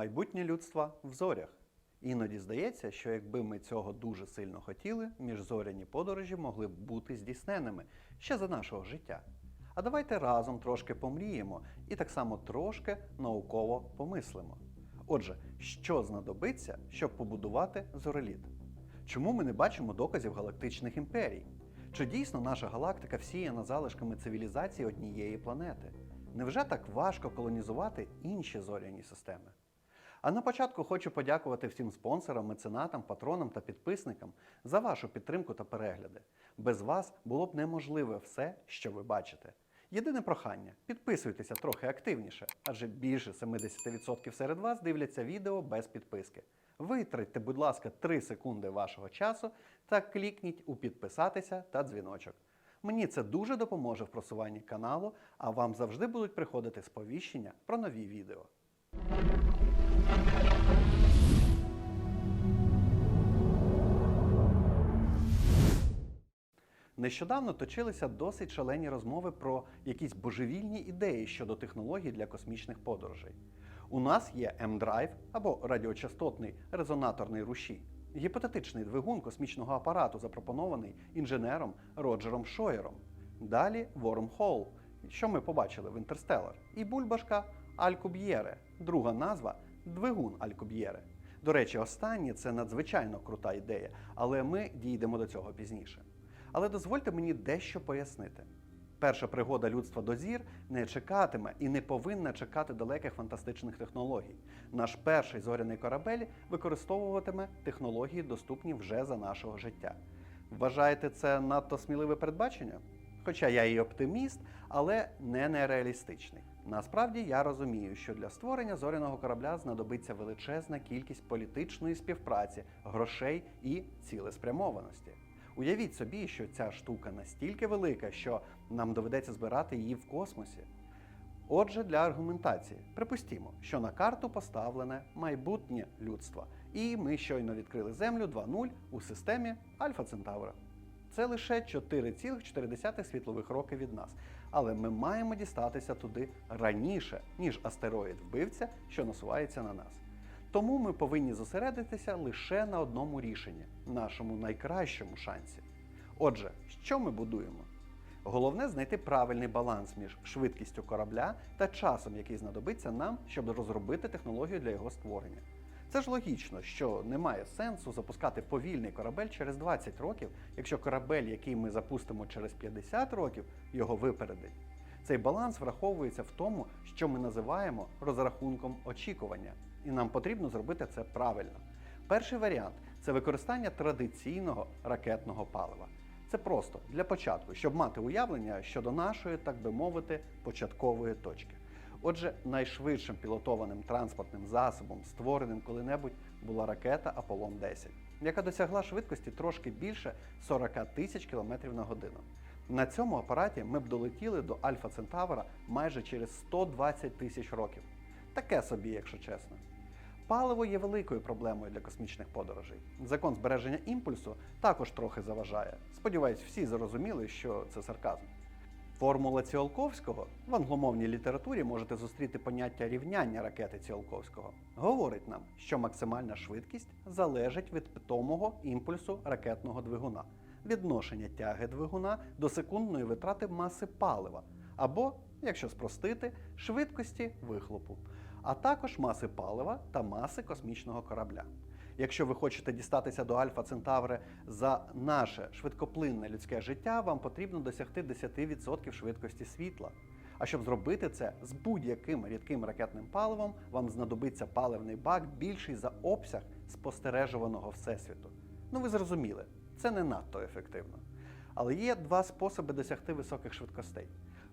Майбутнє людства в зорях. Іноді здається, що якби ми цього дуже сильно хотіли, міжзоряні подорожі могли б бути здійсненими ще за нашого життя. А давайте разом трошки помріємо і так само трошки науково помислимо. Отже, що знадобиться, щоб побудувати зореліт? Чому ми не бачимо доказів галактичних імперій? Чи дійсно наша галактика всіяна залишками цивілізації однієї планети? Невже так важко колонізувати інші зоряні системи? А на початку хочу подякувати всім спонсорам, меценатам, патронам та підписникам за вашу підтримку та перегляди. Без вас було б неможливе все, що ви бачите. Єдине прохання підписуйтеся трохи активніше, адже більше 70% серед вас дивляться відео без підписки. Витратьте, будь ласка, 3 секунди вашого часу та клікніть у підписатися та дзвіночок. Мені це дуже допоможе в просуванні каналу, а вам завжди будуть приходити сповіщення про нові відео. Нещодавно точилися досить шалені розмови про якісь божевільні ідеї щодо технологій для космічних подорожей. У нас є М-драйв або радіочастотний резонаторний рушій, гіпотетичний двигун космічного апарату, запропонований інженером Роджером Шойером. Далі Вормхол, що ми побачили в Інтерстеллар, і бульбашка Алькуб'єре, друга назва двигун Алькуб'єре. До речі, останнє це надзвичайно крута ідея, але ми дійдемо до цього пізніше. Але дозвольте мені дещо пояснити. Перша пригода людства до зір не чекатиме і не повинна чекати далеких фантастичних технологій. Наш перший зоряний корабель використовуватиме технології, доступні вже за нашого життя. Вважаєте це надто сміливе передбачення? Хоча я і оптиміст, але не нереалістичний. Насправді я розумію, що для створення зоряного корабля знадобиться величезна кількість політичної співпраці, грошей і цілеспрямованості. Уявіть собі, що ця штука настільки велика, що нам доведеться збирати її в космосі. Отже, для аргументації, припустімо, що на карту поставлене майбутнє людства, і ми щойно відкрили Землю 2.0 у системі Альфа Центавра. Це лише 4,4 світлових роки від нас. Але ми маємо дістатися туди раніше, ніж астероїд вбивця, що насувається на нас. Тому ми повинні зосередитися лише на одному рішенні нашому найкращому шансі. Отже, що ми будуємо? Головне знайти правильний баланс між швидкістю корабля та часом, який знадобиться нам, щоб розробити технологію для його створення. Це ж логічно, що немає сенсу запускати повільний корабель через 20 років, якщо корабель, який ми запустимо через 50 років, його випередить. Цей баланс враховується в тому, що ми називаємо розрахунком очікування, і нам потрібно зробити це правильно. Перший варіант це використання традиційного ракетного палива. Це просто для початку, щоб мати уявлення щодо нашої, так би мовити, початкової точки. Отже, найшвидшим пілотованим транспортним засобом, створеним коли-небудь, була ракета Аполлон 10, яка досягла швидкості трошки більше 40 тисяч км на годину. На цьому апараті ми б долетіли до Альфа Центавра майже через 120 тисяч років. Таке собі, якщо чесно. Паливо є великою проблемою для космічних подорожей. Закон збереження імпульсу також трохи заважає. Сподіваюсь, всі зрозуміли, що це сарказм. Формула Ціолковського в англомовній літературі можете зустріти поняття рівняння ракети Ціолковського. Говорить нам, що максимальна швидкість залежить від питомого імпульсу ракетного двигуна, відношення тяги двигуна до секундної витрати маси палива, або, якщо спростити, швидкості вихлопу, а також маси палива та маси космічного корабля. Якщо ви хочете дістатися до Альфа Центаври за наше швидкоплинне людське життя, вам потрібно досягти 10% швидкості світла. А щоб зробити це з будь-яким рідким ракетним паливом, вам знадобиться паливний бак більший за обсяг спостережуваного всесвіту. Ну ви зрозуміли, це не надто ефективно. Але є два способи досягти високих швидкостей: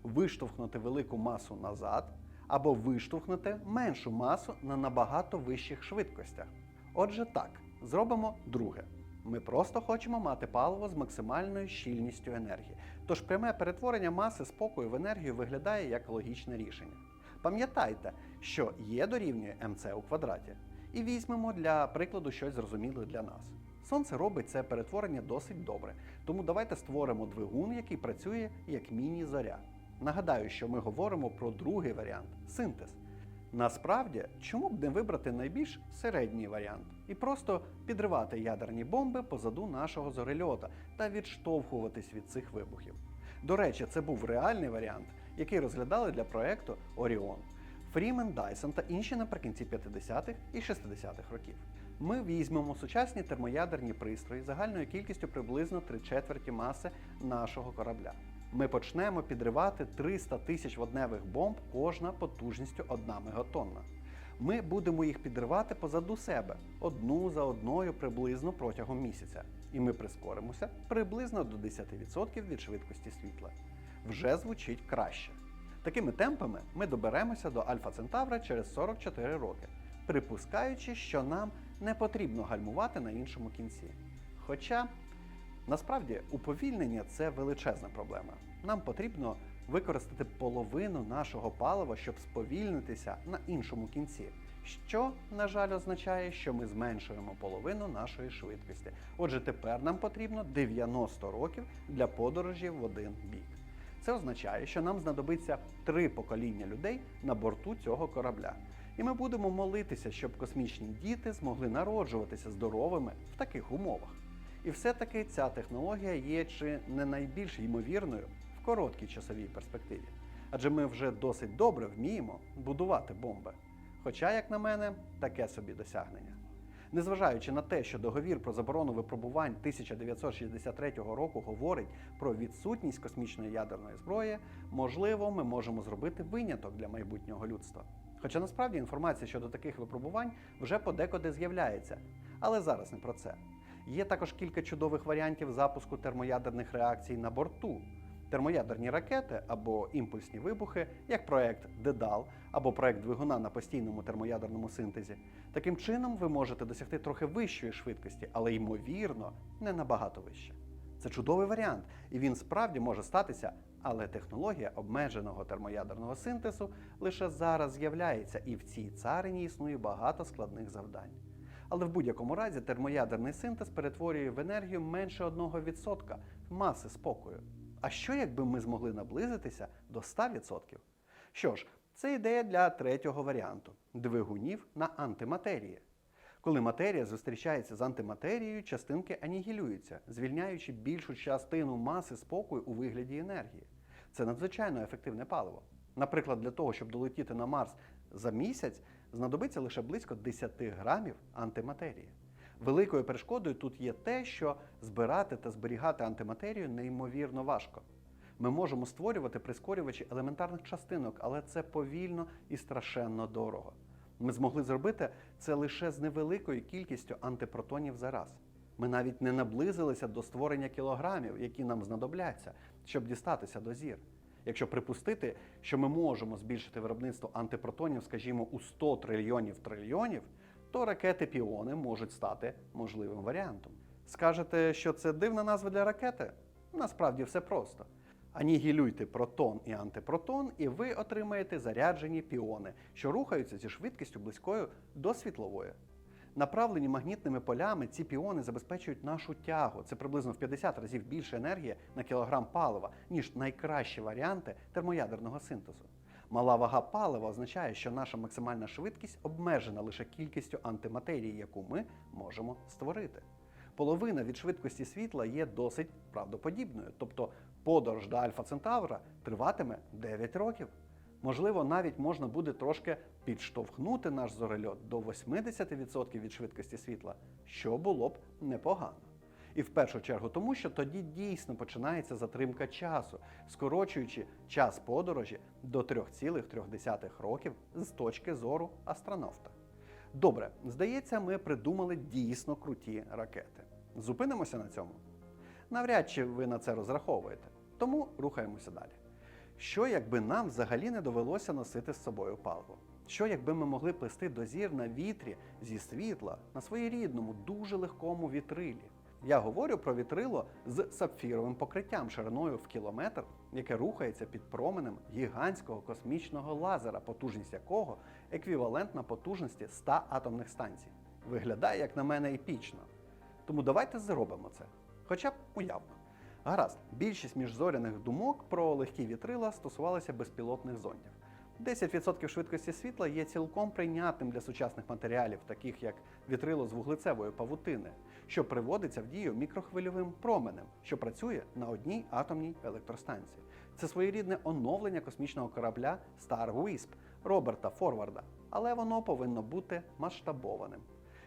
виштовхнути велику масу назад або виштовхнути меншу масу на набагато вищих швидкостях. Отже, так, зробимо друге. Ми просто хочемо мати паливо з максимальною щільністю енергії. Тож пряме перетворення маси спокою в енергію виглядає як логічне рішення. Пам'ятайте, що Є дорівнює МЦ у квадраті. І візьмемо для прикладу щось зрозуміле для нас. Сонце робить це перетворення досить добре, тому давайте створимо двигун, який працює як міні-зоря. Нагадаю, що ми говоримо про другий варіант синтез. Насправді, чому б не вибрати найбільш середній варіант і просто підривати ядерні бомби позаду нашого зорельота та відштовхуватись від цих вибухів. До речі, це був реальний варіант, який розглядали для проекту Оріон. Фрімен, Дайсон та інші наприкінці 50-х і 60-х років. Ми візьмемо сучасні термоядерні пристрої загальною кількістю приблизно 3 четверті маси нашого корабля. Ми почнемо підривати 300 тисяч водневих бомб, кожна потужністю 1 мегатонна. Ми будемо їх підривати позаду себе одну за одною приблизно протягом місяця, і ми прискоримося приблизно до 10% від швидкості світла. Вже звучить краще. Такими темпами ми доберемося до Альфа Центавра через 44 роки, припускаючи, що нам не потрібно гальмувати на іншому кінці. Хоча насправді уповільнення це величезна проблема. Нам потрібно використати половину нашого палива, щоб сповільнитися на іншому кінці. Що, на жаль, означає, що ми зменшуємо половину нашої швидкості. Отже, тепер нам потрібно 90 років для подорожі в один бік. Це означає, що нам знадобиться три покоління людей на борту цього корабля. І ми будемо молитися, щоб космічні діти змогли народжуватися здоровими в таких умовах. І все-таки ця технологія є чи не найбільш ймовірною в короткій часовій перспективі. Адже ми вже досить добре вміємо будувати бомби. Хоча, як на мене, таке собі досягнення. Незважаючи на те, що договір про заборону випробувань 1963 року говорить про відсутність космічної ядерної зброї, можливо, ми можемо зробити виняток для майбутнього людства. Хоча насправді інформація щодо таких випробувань вже подекуди з'являється. Але зараз не про це. Є також кілька чудових варіантів запуску термоядерних реакцій на борту. Термоядерні ракети або імпульсні вибухи, як проект Дедал або проект двигуна на постійному термоядерному синтезі. Таким чином ви можете досягти трохи вищої швидкості, але ймовірно не набагато вище. Це чудовий варіант, і він справді може статися, але технологія обмеженого термоядерного синтезу лише зараз з'являється, і в цій царині існує багато складних завдань. Але в будь-якому разі термоядерний синтез перетворює в енергію менше 1% маси спокою. А що якби ми змогли наблизитися до 100%? Що ж, це ідея для третього варіанту двигунів на антиматерії. Коли матерія зустрічається з антиматерією, частинки анігілюються, звільняючи більшу частину маси спокою у вигляді енергії. Це надзвичайно ефективне паливо. Наприклад, для того, щоб долетіти на Марс за місяць, знадобиться лише близько 10 грамів антиматерії. Великою перешкодою тут є те, що збирати та зберігати антиматерію неймовірно важко. Ми можемо створювати прискорювачі елементарних частинок, але це повільно і страшенно дорого. Ми змогли зробити це лише з невеликою кількістю антипротонів за раз. Ми навіть не наблизилися до створення кілограмів, які нам знадобляться, щоб дістатися до зір. Якщо припустити, що ми можемо збільшити виробництво антипротонів, скажімо, у 100 трильйонів трильйонів, то ракети піони можуть стати можливим варіантом. Скажете, що це дивна назва для ракети? Насправді все просто. Анігілюйте протон і антипротон, і ви отримаєте заряджені піони, що рухаються зі швидкістю близькою до світлової. Направлені магнітними полями, ці піони забезпечують нашу тягу. Це приблизно в 50 разів більше енергії на кілограм палива, ніж найкращі варіанти термоядерного синтезу. Мала вага палива означає, що наша максимальна швидкість обмежена лише кількістю антиматерії, яку ми можемо створити. Половина від швидкості світла є досить правдоподібною, тобто подорож до Альфа Центавра триватиме 9 років. Можливо, навіть можна буде трошки підштовхнути наш зорельот до 80% від швидкості світла, що було б непогано. І в першу чергу тому, що тоді дійсно починається затримка часу, скорочуючи час подорожі до 3,3 років з точки зору астронавта. Добре, здається, ми придумали дійсно круті ракети. Зупинимося на цьому. Навряд чи ви на це розраховуєте, тому рухаємося далі. Що якби нам взагалі не довелося носити з собою паливо? Що якби ми могли плести до зір на вітрі зі світла на своєрідному, дуже легкому вітрилі? Я говорю про вітрило з сапфіровим покриттям шириною в кілометр, яке рухається під променем гігантського космічного лазера, потужність якого еквівалентна потужності 100 атомних станцій. Виглядає, як на мене, епічно. Тому давайте зробимо це, хоча б уявно. Гаразд, більшість міжзоряних думок про легкі вітрила стосувалися безпілотних зондів. 10% швидкості світла є цілком прийнятним для сучасних матеріалів, таких як вітрило з вуглецевої павутини, що приводиться в дію мікрохвильовим променем, що працює на одній атомній електростанції. Це своєрідне оновлення космічного корабля Star Wisp Роберта Форварда, але воно повинно бути масштабованим.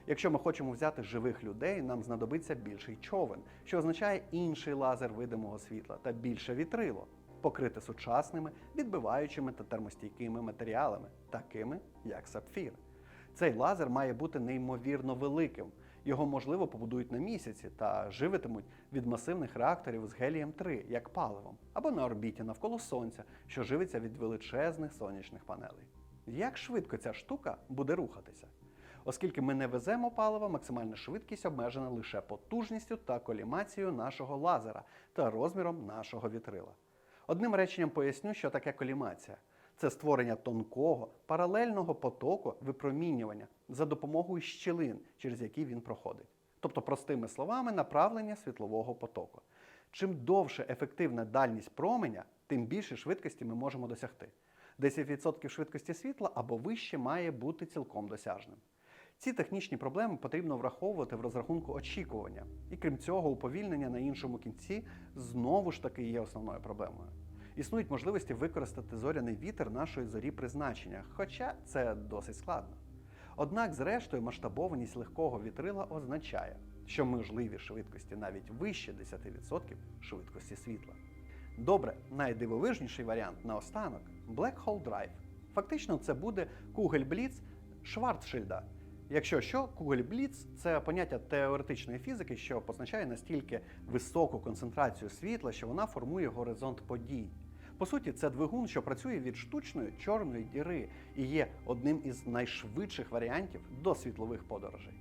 Якщо ми хочемо взяти живих людей, нам знадобиться більший човен, що означає інший лазер видимого світла та більше вітрило, покрите сучасними, відбиваючими та термостійкими матеріалами, такими як сапфір. Цей лазер має бути неймовірно великим. Його можливо побудують на місяці та живитимуть від масивних реакторів з гелієм 3 як паливом, або на орбіті навколо сонця, що живиться від величезних сонячних панелей. Як швидко ця штука буде рухатися? Оскільки ми не веземо паливо, максимальна швидкість обмежена лише потужністю та колімацією нашого лазера та розміром нашого вітрила. Одним реченням поясню, що таке колімація. Це створення тонкого паралельного потоку випромінювання за допомогою щілин, через які він проходить. Тобто, простими словами, направлення світлового потоку. Чим довше ефективна дальність променя, тим більше швидкості ми можемо досягти. 10% швидкості світла або вище має бути цілком досяжним. Ці технічні проблеми потрібно враховувати в розрахунку очікування. І крім цього, уповільнення на іншому кінці знову ж таки є основною проблемою. Існують можливості використати зоряний вітер нашої зорі призначення, хоча це досить складно. Однак, зрештою, масштабованість легкого вітрила означає, що можливі швидкості навіть вище 10% швидкості світла. Добре, найдивовижніший варіант наостанок Black Hole Drive. Фактично, це буде Кугель-Бліц Шварцшильда. Якщо що, Кугель-Бліц – це поняття теоретичної фізики, що позначає настільки високу концентрацію світла, що вона формує горизонт подій. По суті, це двигун, що працює від штучної чорної діри і є одним із найшвидших варіантів до світлових подорожей.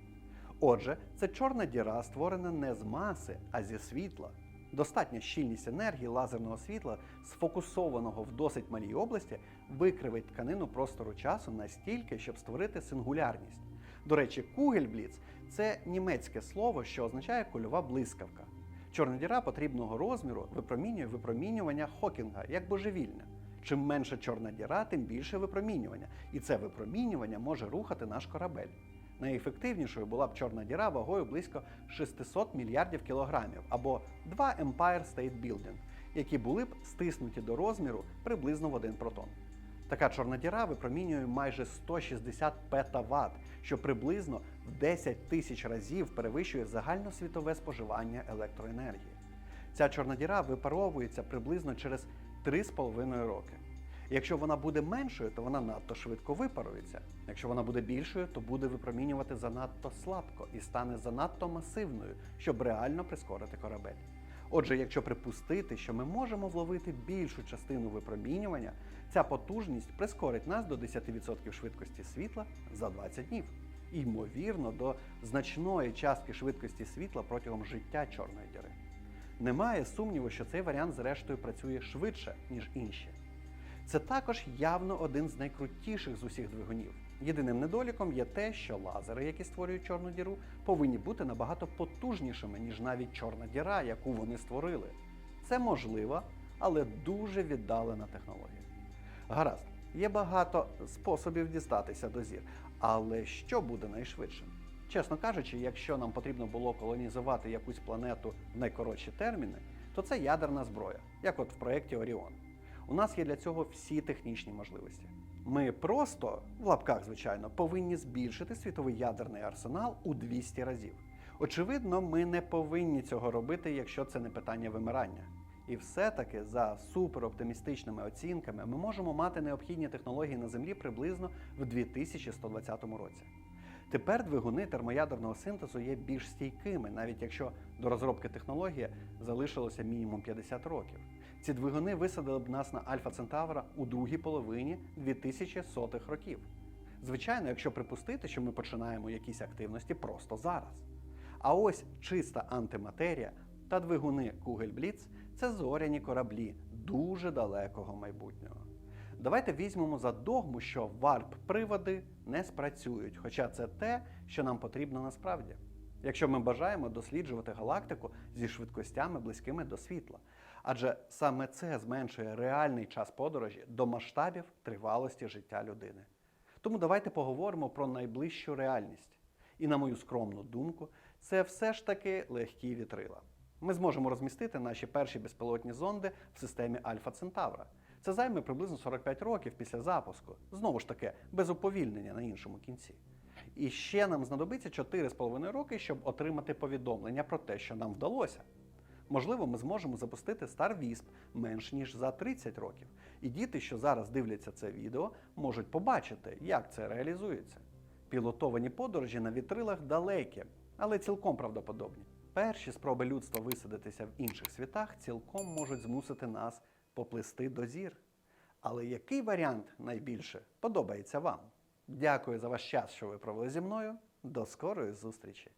Отже, це чорна діра, створена не з маси, а зі світла. Достатня щільність енергії лазерного світла, сфокусованого в досить малій області, викривить тканину простору часу настільки, щоб створити сингулярність. До речі, Кугельбліц це німецьке слово, що означає кульова блискавка. Чорна діра потрібного розміру випромінює випромінювання Хокінга як божевільне. Чим менша чорна діра, тим більше випромінювання, і це випромінювання може рухати наш корабель. Найефективнішою була б чорна діра вагою близько 600 мільярдів кілограмів або два Empire State Building, які були б стиснуті до розміру приблизно в один протон. Така чорна діра випромінює майже 160 петаватт, що приблизно в 10 тисяч разів перевищує загальносвітове споживання електроенергії. Ця чорна діра випаровується приблизно через 3,5 роки. Якщо вона буде меншою, то вона надто швидко випарується. Якщо вона буде більшою, то буде випромінювати занадто слабко і стане занадто масивною, щоб реально прискорити корабель. Отже, якщо припустити, що ми можемо вловити більшу частину випромінювання, ця потужність прискорить нас до 10% швидкості світла за 20 днів. І, ймовірно, до значної частки швидкості світла протягом життя чорної діри. Немає сумніву, що цей варіант, зрештою, працює швидше, ніж інші. Це також явно один з найкрутіших з усіх двигунів. Єдиним недоліком є те, що лазери, які створюють чорну діру, повинні бути набагато потужнішими, ніж навіть чорна діра, яку вони створили. Це можливо, але дуже віддалена технологія. Гаразд, є багато способів дістатися до зір, але що буде найшвидшим? Чесно кажучи, якщо нам потрібно було колонізувати якусь планету в найкоротші терміни, то це ядерна зброя, як от в проєкті Оріон. У нас є для цього всі технічні можливості. Ми просто, в лапках, звичайно, повинні збільшити світовий ядерний арсенал у 200 разів. Очевидно, ми не повинні цього робити, якщо це не питання вимирання. І все-таки за супероптимістичними оцінками ми можемо мати необхідні технології на Землі приблизно в 2120 році. Тепер двигуни термоядерного синтезу є більш стійкими, навіть якщо до розробки технології залишилося мінімум 50 років. Ці двигуни висадили б нас на Альфа Центавра у другій половині 2100-х років. Звичайно, якщо припустити, що ми починаємо якісь активності просто зараз. А ось чиста антиматерія та двигуни Кугельбліц це зоряні кораблі дуже далекого майбутнього. Давайте візьмемо за догму, що варп-приводи не спрацюють, хоча це те, що нам потрібно насправді. Якщо ми бажаємо досліджувати галактику зі швидкостями близькими до світла. Адже саме це зменшує реальний час подорожі до масштабів тривалості життя людини. Тому давайте поговоримо про найближчу реальність. І на мою скромну думку, це все ж таки легкі вітрила. Ми зможемо розмістити наші перші безпілотні зонди в системі Альфа Центавра. Це займе приблизно 45 років після запуску. Знову ж таки, без уповільнення на іншому кінці. І ще нам знадобиться 4,5 роки, щоб отримати повідомлення про те, що нам вдалося. Можливо, ми зможемо запустити Star Wisp менш ніж за 30 років. І діти, що зараз дивляться це відео, можуть побачити, як це реалізується. Пілотовані подорожі на вітрилах далекі, але цілком правдоподобні. Перші спроби людства висадитися в інших світах цілком можуть змусити нас поплисти до зір. Але який варіант найбільше подобається вам? Дякую за ваш час, що ви провели зі мною. До скорої зустрічі!